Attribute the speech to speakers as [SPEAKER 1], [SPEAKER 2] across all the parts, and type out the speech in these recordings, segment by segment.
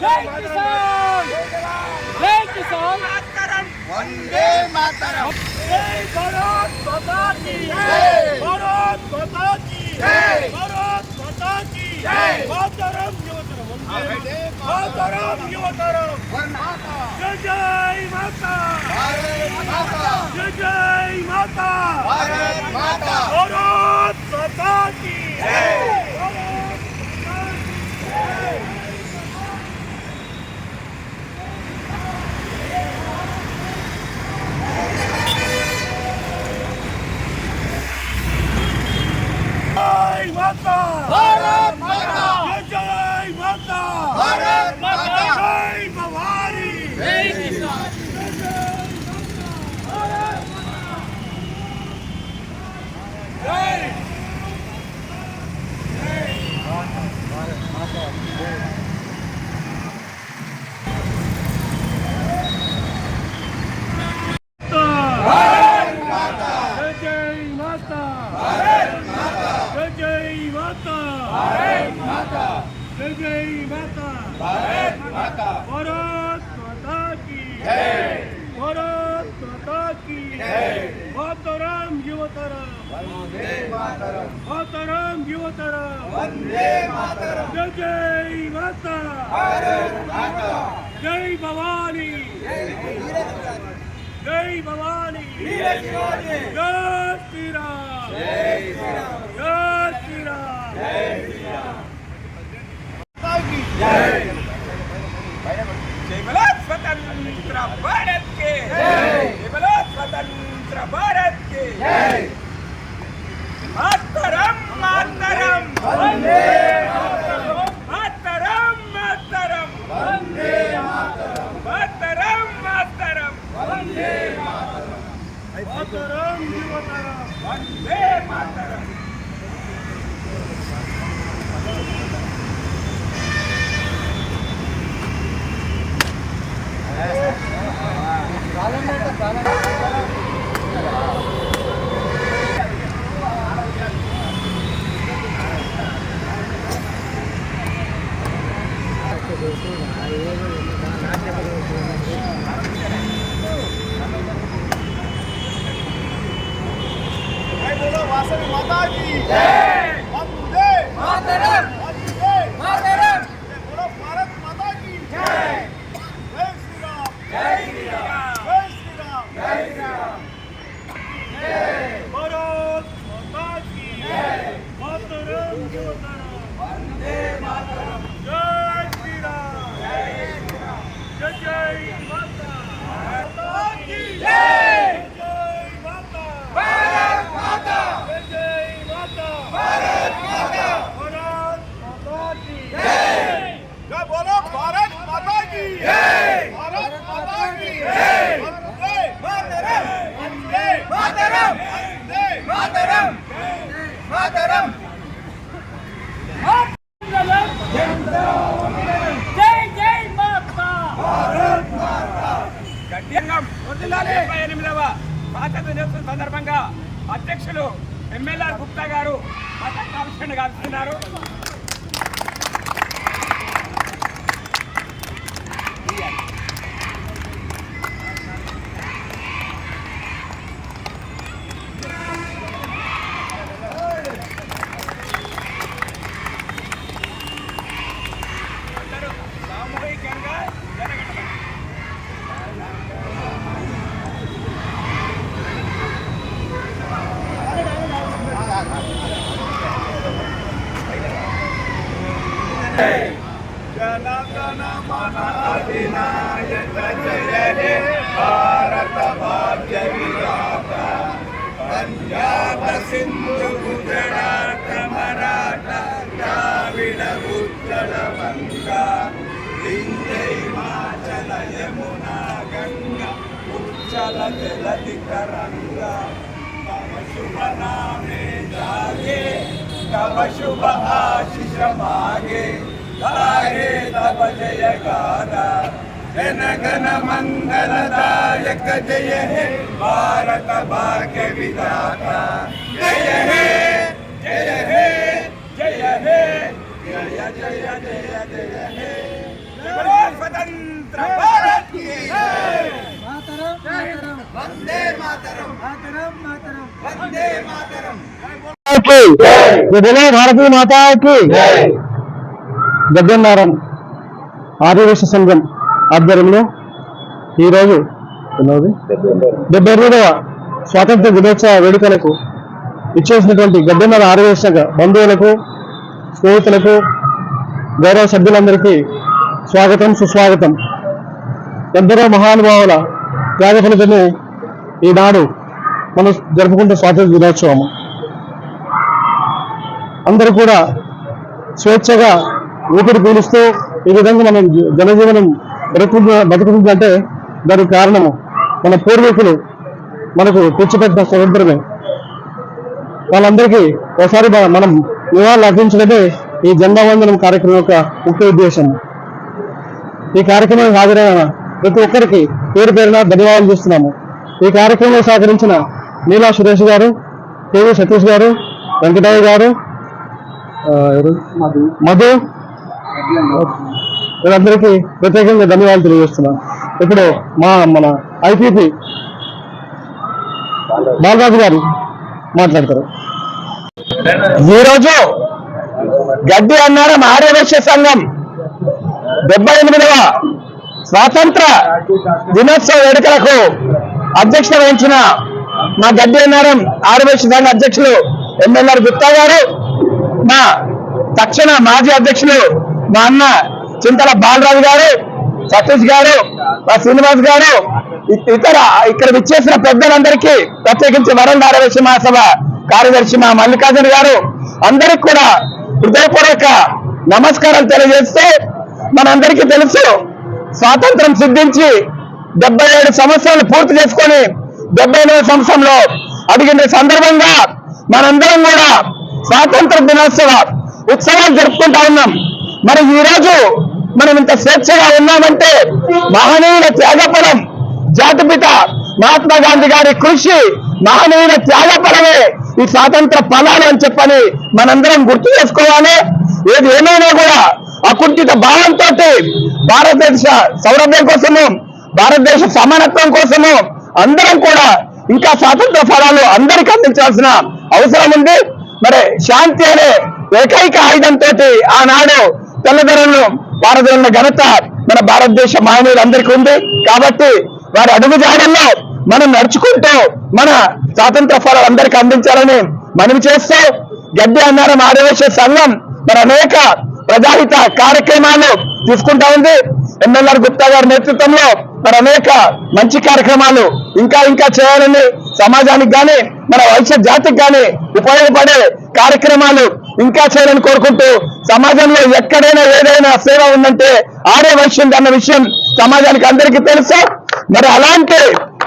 [SPEAKER 1] జై కిసాన్ జై కిసాన్
[SPEAKER 2] వందే మాతరం
[SPEAKER 1] జై భారత్ మాతా కీ
[SPEAKER 2] జై.
[SPEAKER 1] భారత్ మాతా కీ
[SPEAKER 2] జై.
[SPEAKER 1] భారత్ మాతా కీ
[SPEAKER 2] జై.
[SPEAKER 1] మాతరం యువతరం
[SPEAKER 2] వందే
[SPEAKER 1] మాతరం యువతరం
[SPEAKER 2] మాత
[SPEAKER 1] జై జై మాతా
[SPEAKER 3] मातरम। वंदे मातरम।
[SPEAKER 2] जय जय माता। जय भवानी। जय भवानी।
[SPEAKER 3] जय श्री राम
[SPEAKER 1] जय
[SPEAKER 2] श्री राम
[SPEAKER 1] जय श्री राम
[SPEAKER 2] जय जय भारत भारत के जय மாத்தரம் மாத்தரம் வந்தே மாத்தரம் மாத்தரம் மாத்தரம் வந்தே மாத்தரம் மாத்தரம் மாத்தரம்
[SPEAKER 1] வந்தே மாத்தரம் மாத்தரம்
[SPEAKER 3] யுவதரம் வந்தே மாத்தரம் Yeah. దినోత్సవం సందర్భంగా అధ్యక్షులు ఎమ్మెల్యే గుప్తా గారు పథకావిష్కరణ గావిస్తున్నారు.
[SPEAKER 2] జనగణ మహాధినాయక జయ హే భారత భాగ్య విరాట పంజాబ సింధు గుజరాట మరాఠ ద్రావిడ ఉత్తర తమ శుభ నామే జాగే తమ శుభ ఆశి शमागे गाये तब जय गाना। जन गण मंगल दायक जय हे भारत भाग्य विधाता। जय हे जय हे जय हे जय जय जय जय हे। स्वतंत्र भारत की
[SPEAKER 4] मातरम मातरम।
[SPEAKER 2] वंदे मातरम।
[SPEAKER 4] मातरम मातरम। वंदे मातरम।
[SPEAKER 2] వందే మాతరం
[SPEAKER 1] భారతీయ మాతాకి గద్దెన్నారం ఆదివాసీ సంఘం ఆధ్వర్యంలో ఈరోజు డెబ్బై ఎనిమిదవ స్వాతంత్ర దినోత్సవ వేడుకలకు ఇచ్చేసినటువంటి గద్దెన్నర ఆదివాసీ సంఘ బంధువులకు స్నేహితులకు గౌరవ సభ్యులందరికీ స్వాగతం సుస్వాగతం. ఎందరో మహానుభావుల త్యాగ ఫలితమే ఈనాడు మనం జరుపుకుంటే స్వాతంత్ర దినోత్సవం అందరూ కూడా స్వేచ్ఛగా ఊపిరి పీలుస్తూ ఈ విధంగా మనం జనజీవనం బతుకు బతుకుతుందంటే దానికి కారణము. మన పూర్వీకులు మనకు తెచ్చిపెట్టిన స్వతంత్రమే. వాళ్ళందరికీ ఒకసారి మనం నివాళులు అర్పించడమే ఈ జెండా వందనం కార్యక్రమం యొక్క ముఖ్య ఉద్దేశం. ఈ కార్యక్రమానికి హాజరైన ప్రతి ఒక్కరికి పేరు పేరున ధన్యవాదాలు చేస్తున్నాము. ఈ కార్యక్రమంలో సహకరించిన నీలా సురేష్ గారు కేవీ సతీష్ గారు వెంకటయ్య గారు ఎవరు? మధు. వీళ్ళందరికీ ప్రత్యేకంగా ధన్యవాదాలు తెలియజేస్తున్నాం. ఇప్పుడు మా మన ఐపీపీ బాలరాజు గారు మాట్లాడతారు.
[SPEAKER 5] ఈరోజు గడ్డి అన్నారం ఆర్యవైశ్య సంఘం డెబ్బై ఎనిమిదవ స్వాతంత్ర దినోత్సవ వేడుకలకు అధ్యక్షత వహించిన మా గడ్డి అన్నారం ఆర్యవైశ్య సంఘ అధ్యక్షులు ఎమ్మెల్యే గుప్తా గారు. మా తక్షణ మాజీ అధ్యక్షులు మా అన్న చింతల బాలరాజు గారు సతీష్ గారు మా శ్రీనివాస్ గారు ఇతర ఇక్కడ విచ్చేసిన పెద్దలందరికీ ప్రత్యేకించి వరంగల్ ఆర్యవైశ్య మహాసభ కార్యదర్శి మా మల్లికార్జున గారు అందరికి కూడా హృదయపూర్వక నమస్కారం తెలియజేస్తే మనందరికీ తెలుసు స్వాతంత్రం సిద్ధించి డెబ్బై ఏడు సంవత్సరాలు పూర్తి చేసుకొని డెబ్బై ఎనిమిది సంవత్సరంలో అడిగిన సందర్భంగా మనందరం కూడా స్వాతంత్ర దినోత్సవ ఉత్సవాలు జరుపుకుంటా ఉన్నాం. మరి ఈ రోజు మనం ఇంత స్వేచ్ఛగా ఉన్నామంటే మహనీయుల త్యాగఫలం. జాతిపిత మహాత్మా గాంధీ గారి కృషి మహనీయుల త్యాగఫలమే ఈ స్వాతంత్ర ఫలాలు అని చెప్పని మనందరం గుర్తు చేసుకోవాలి. ఏది ఏమైనా కూడా అకుంఠిత భావంతో భారతదేశ సౌరభ్యం కోసము భారతదేశ సమానత్వం కోసము అందరం కూడా ఇంకా స్వాతంత్ర ఫలాలు అందరికీ అందించాల్సిన అవసరం ఉంది. మరి శాంతి అనే ఏకైక ఆయుధంతో ఆనాడు తెల్లదొరలను భారతదేశంలో ఘనత మన భారతదేశ మహనీయులందరికీ ఉంది. కాబట్టి వారి అడుగుజాడల్లో మనం నడుచుకుంటూ మన స్వాతంత్ర ఫలాలు అందరికీ అందించాలని మనం చేస్తూ గడ్డి అన్నారం ఆదివేశ సంఘం మరి అనేక ప్రజాహిత కార్యక్రమాలు తీసుకుంటా ఉంది. ఎమ్మెల్యే గుప్తా గారి నేతృత్వంలో మరి అనేక మంచి కార్యక్రమాలు ఇంకా ఇంకా చేయాలని సమాజానికి కానీ మన వైశ్య జాతికి కానీ ఉపయోగపడే కార్యక్రమాలు ఇంకా చేయాలని కోరుకుంటూ సమాజంలో ఎక్కడైనా ఏదైనా సేవ ఉందంటే ఆడే వైశ్యం అన్న విషయం సమాజానికి అందరికీ తెలుసు? మరి అలాంటి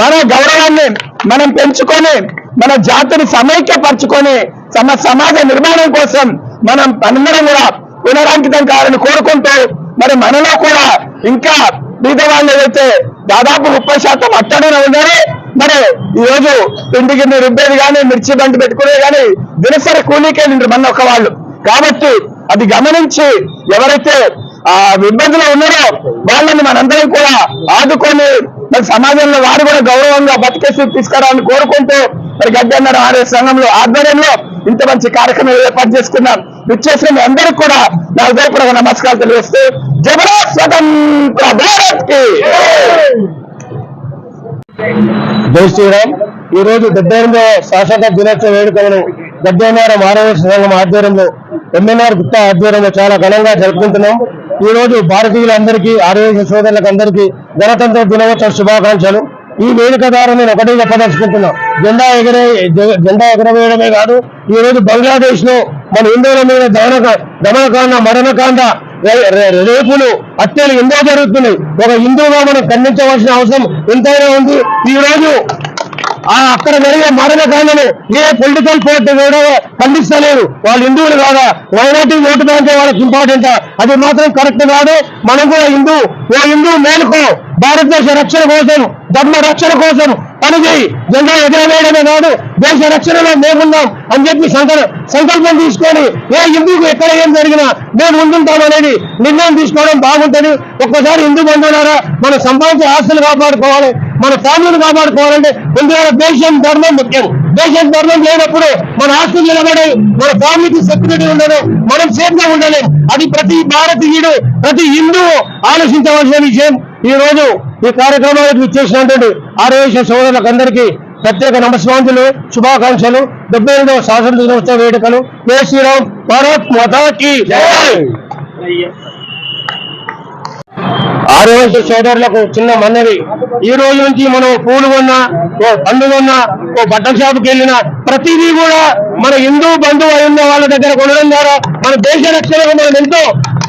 [SPEAKER 5] మన గౌరవాన్ని మనం పెంచుకొని మన జాతిని సమైక్యపరచుకొని సమ సమాజ నిర్మాణం కోసం మనం అందరం కూడా పునరాంకితం కావాలని కోరుకుంటూ మరి మనలో కూడా ఇంకా బీదవాళ్ళు ఏదైతే దాదాపు ముప్పై శాతం అట్టడనే ఉన్నారు మరి ఈ రోజు పిండి మీరు రుబ్బేది కానీ మిర్చి బండి పెట్టుకునేది కానీ దినసరి కూలీకే నిండు మన ఒక వాళ్ళు. కాబట్టి అది గమనించి ఎవరైతే ఆ ఇబ్బందులు ఉన్నారో వాళ్ళని మనందరం కూడా ఆదుకొని మరి సమాజంలో వారు కూడా గౌరవంగా బతికేసి తీసుకురావాలని కోరుకుంటూ మరి గద్దెన్నర ఆర్య సంఘంలో ఆధ్వర్యంలో ఇంత మంచి కార్యక్రమం ఏర్పాటు చేసుకున్నాం. విచ్చేసిన మీ అందరికీ కూడా నా హృదయపూర్వక నమస్కారాలు తెలియజేస్తూ జబరా స్వతంత్ర భారత్కి
[SPEAKER 1] జై శ్రీరామ్. ఈ రోజు డెబ్బై ఎనిమిదవ శాసక దినోత్సవ వేడుకలను గద్దెనారం ఆరోగ్య సంఘం ఆధ్వర్యంలో ఎంఎన్ఆర్ గుప్తా ఆధ్వర్యంలో చాలా ఘనంగా జరుపుకుంటున్నాం. ఈ రోజు భారతీయులందరికీ ఆరోగ్య సోదరులకు అందరికీ గణతంత్ర దినోత్సవ శుభాకాంక్షలు. ఈ వేడుక ద్వారా నేను ఒకటే చెప్పదలుచుకుంటున్నా. జెండా ఎగరే జెండా ఎగరవేయడమే కాదు ఈ రోజు బంగ్లాదేశ్లో మన హిందువుల మీద దమనక దమనకాండ మరణకాండ రేపులు హత్యలు ఎన్నో జరుగుతున్నాయి? ఒక హిందువుగా మనం ఖండించవలసిన అవసరం ఎంతైనా ఉంది. ఈ రోజు ఆ అక్కడ జరిగే మరణకాండను ఏ పొలిటికల్ పార్టీ కూడా ఖండిస్తలేరు వాళ్ళు హిందువులు కాదా? మైనార్టీ ఓటు బ్యాంక్ వాళ్ళకి ఇంపార్టెంట్ అది మాత్రం కరెక్ట్ కాదు. మనం కూడా హిందూ ఓ హిందూ మేలుకో. భారతదేశ రక్షణ కోసం ధర్మ రక్షణ కోసం పని చేయి జెండా ఎగరవేయడమే కాదు దేశ రక్షణలో మేమున్నాం అని చెప్పి సంకల్పం తీసుకొని ఏ హిందూకు ఎక్కడ ఏం జరిగినా మేము ముందుంటాం అనేది నిర్ణయం తీసుకోవడం బాగుంటది. ఒక్కసారి హిందూ బంధువులారా మనం సంపాదించే ఆస్తులు కాపాడుకోవాలి మన ఫ్యామిలీని కాపాడుకోవాలంటే ముందుగా దేశం ధర్మం ముఖ్యం. దేశం ధర్మం లేనప్పుడు మన ఆస్తులు నిలబడే మన ఫ్యామిలీకి సెక్యూరిటీ ఉండదు మనం సేఫ్గా ఉండలేం. అది ప్రతి భారతీయుడు ప్రతి హిందూ ఆలోచించవలసిన విషయం. ఈ రోజు ఈ కార్యక్రమానికి ఇచ్చేసినటువంటి ఆర్యవేశ సోదరులకు అందరికీ ప్రత్యేక నమస్వాంతులు శుభాకాంక్షలు. డెబ్బై ఎనిమిదవ స్వాతంత్ర దినోత్సవ వేడుకలు. జై శ్రీరామ్ భారత్ మాతాకి ఆరోగ్య సోదరులకు చిన్న మన్నవి ఈ రోజు నుంచి మనం పూలు కొన్నా ఓ పండు కొన్నా ఓ బట్టల షాపుకి వెళ్ళినా ప్రతిదీ కూడా మన హిందూ బంధువు అయిన వాళ్ళ దగ్గర కొనడం ద్వారా మన దేశ రక్షణకు మనం ఎంతో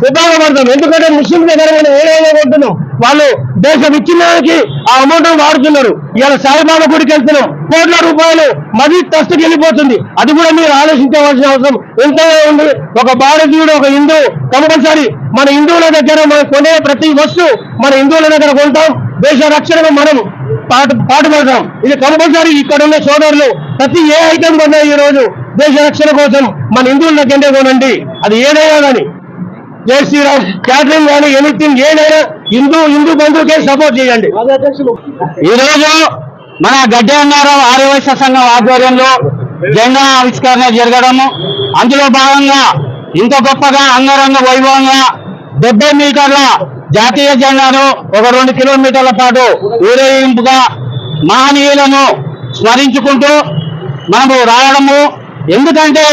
[SPEAKER 1] ఉపయోగపడతాం ఎందుకంటే ముస్లిం దగ్గర మనం కొంటున్నాం వాళ్ళు దేశ ఇచ్చినానికి ఆ అమౌంట్ వాడుతున్నారు. ఇవాళ సాయిబాబా గుడికి వెళ్తున్నాం. కోట్ల రూపాయలు మరీ ట్రస్ట్కి వెళ్ళిపోతుంది. అది కూడా మీరు ఆలోచించవలసిన అవసరం. ఎంతగా ఉంది ఒక భారతీయుడు ఒక హిందూ కంపల్సరీ మన హిందువుల దగ్గర మనం కొనే ప్రతి వస్తువు మన హిందువుల దగ్గర కొంటాం. దేశ రక్షణకు మనం పాటు పాటుపడతాం. ఇది కంపల్సరీ ఇక్కడ ఉన్న సోదరులు ప్రతి ఏ ఐటమ్ కొన్నా ఈ రోజు దేశ రక్షణ కోసం మన హిందువుల దగ్గరే కొనండి. అది ఏదైనా కానీ జై శ్రీరామ్. క్యాటరింగ్ కానీ ఎనీథింగ్ ఏదైనా హిందూ హిందూ బంధువుకే సపోర్ట్ చేయండి.
[SPEAKER 6] ఈ రోజు మన గడ్డి అన్నారం ఆర్యవైశ్య సంఘం ఆధ్వర్యంలో జెండా ఆవిష్కరణ జరగడము. అందులో భాగంగా ఇంత గొప్పగా అంగరంగ వైభవంగా డెబ్బై మీటర్ల జాతీయ జెండాను ఒక రెండు కిలోమీటర్ల పాటు ఊరేగింపుగా మహనీయులను స్మరించుకుంటూ మనము రావడము. ఎందుకంటే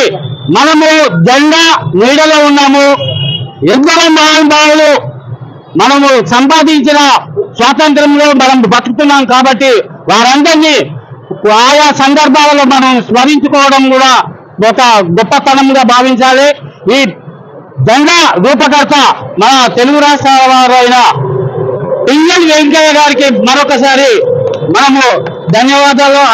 [SPEAKER 6] మనము జెండా నీడలో ఉన్నాము. ఎందరో మహానుభావులు మనము సంపాదించిన స్వాతంత్రంలో మనం బతుకుతున్నాం కాబట్టి వారందరినీ ఆయా సందర్భాలలో మనం స్మరించుకోవడం కూడా ఒక గొప్పతనంగా భావించాలి. ఈ జెండా రూపకర్త మన తెలుగు రాష్ట్రాల వారైన పిల్లలు వెంకయ్య గారికి మరొకసారి మనము ధన్యవాదాలు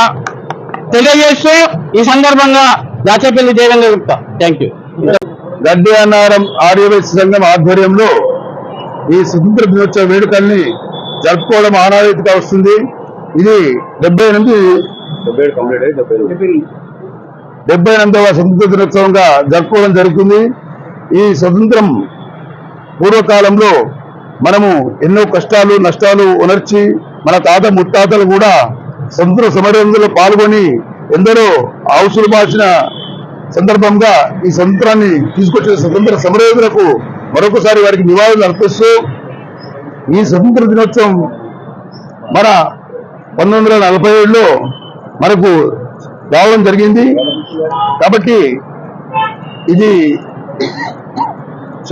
[SPEAKER 6] తెలియజేస్తూ ఈ సందర్భంగా దాచేపల్లి దేవేంద్ర గుప్తా. థ్యాంక్ యూ
[SPEAKER 1] గడ్డి అన్నారం ఆర్యవైశ్య సంఘం ఆధ్వర్యంలో ఈ స్వతంత్ర దినోత్సవ వేడుకల్ని జరుపుకోవడం ఆనవాయితీగా వస్తుంది. ఇది డెబ్బై ఎనిమిది డెబ్బై ఎనిమిదవ స్వతంత్ర దినోత్సవంగా జరుపుకోవడం జరుగుతుంది. ఈ స్వతంత్రం పూర్వకాలంలో మనము ఎన్నో కష్టాలు నష్టాలు ఉనర్చి మన తాత ముత్తాతలు కూడా స్వతంత్ర సమరంలో పాల్గొని ఎందరో ఆవుసులు మార్చిన సందర్భంగా ఈ స్వతంత్రాన్ని తీసుకొచ్చిన స్వతంత్ర సమరయోధులకు మరొకసారి వారికి నివాళులు అర్పిస్తూ ఈ స్వతంత్ర దినోత్సవం మన పంతొమ్మిది వందల నలభై ఏడులో మనకు రావడం జరిగింది. కాబట్టి ఇది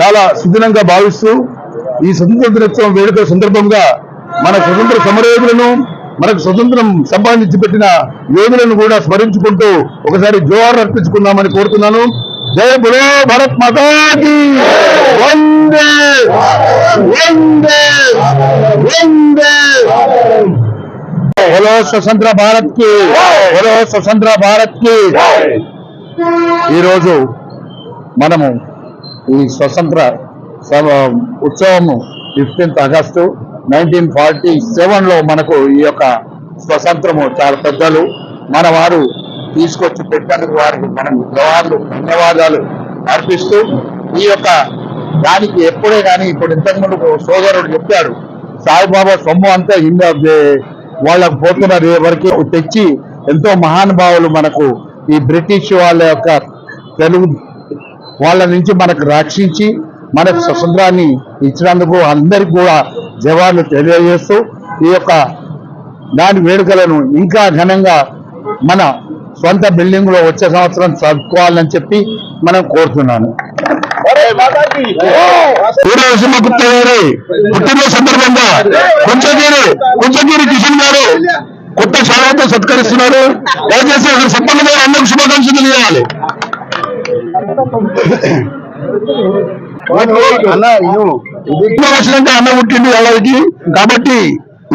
[SPEAKER 1] చాలా సుదినంగా భావిస్తూ ఈ స్వతంత్ర దినోత్సవం వేడుక సందర్భంగా మన స్వతంత్ర సమరయోధులను మనకు స్వతంత్రం సంపాదించి పెట్టిన యోధులను కూడా స్మరించుకుంటూ ఒకసారి జోహార్ అర్పించుకుందామని కోరుతున్నాను. జయ బులో భరత్ మాతాకి వందే! వందే! వందే! బోలో స్వతంత్ర భారత్కి! స్వతంత్ర భారత్కి! ఈరోజు మనము ఈ స్వతంత్ర ఉత్సవము ఫిఫ్టీన్త్ ఆగస్టు నైన్టీన్ ఫార్టీ సెవెన్లో మనకు ఈ యొక్క స్వతంత్రము చాలా పెద్దలు. మన వారు తీసుకొచ్చి పెట్టినందుకు వారికి మనం జవార్లు ధన్యవాదాలు అర్పిస్తూ ఈ యొక్క దానికి ఎప్పుడే కానీ ఇప్పుడు ఇంతకుముందు సోదరుడు చెప్పాడు సాయిబాబా సొమ్ము అంతా ఇండియా వాళ్ళకు పోతున్నారు వరకు తెచ్చి ఎంతో మహానుభావులు మనకు ఈ బ్రిటిష్ వాళ్ళ యొక్క తెలుగు వాళ్ళ నుంచి మనకు రక్షించి మనకు స్వతంత్రాన్ని ఇచ్చినందుకు అందరికి కూడా జవాన్లు తెలియజేస్తూ ఈ యొక్క దాని వేడుకలను ఇంకా ఘనంగా మన సొంత బిల్డింగ్లో వచ్చే సంవత్సరం చదువుకోవాలని చెప్పి మనం కోరుతున్నాను. పూర్వసింహగుప్త గారి పుట్టినరోజు సందర్భంగా కొంచెగిరి కొంచెగిరి కిషన్ గారు కొత్త శాలతో సత్కరిస్తున్నారు. దయచేసి అక్కడ సంపన్న గారు అందరికి శుభాకాంక్షలు తెలియాలి. అన్న అన్న పుట్టింది వాళ్ళకి కాబట్టి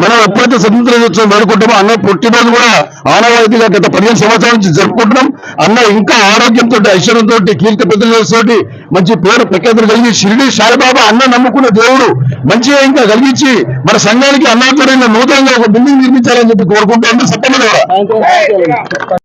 [SPEAKER 7] మనం ఎప్పుడైతే స్వతంత్ర దినోత్సవం వేడుకుంటామో అన్న పుట్టినరోజు కూడా ఆనవాయితీగా గత పదిహేను సంవత్సరాల నుంచి జరుపుకుంటున్నాం. అన్న ఇంకా ఆరోగ్యంతో ఐశ్వర్యంతో కీర్తి ప్రతిష్టలతో మంచి పేరు ప్రఖ్యాతులు కలిగి షిరిడి సాయిబాబా అన్న నమ్ముకున్న దేవుడు మంచిగా ఇంకా కలిగించి మన సంఘానికి అన్నాధ్వర్యంలో నూతనంగా ఒక బిల్డింగ్ నిర్మించాలని చెప్పి కోరుకుంటూ సత్యమైన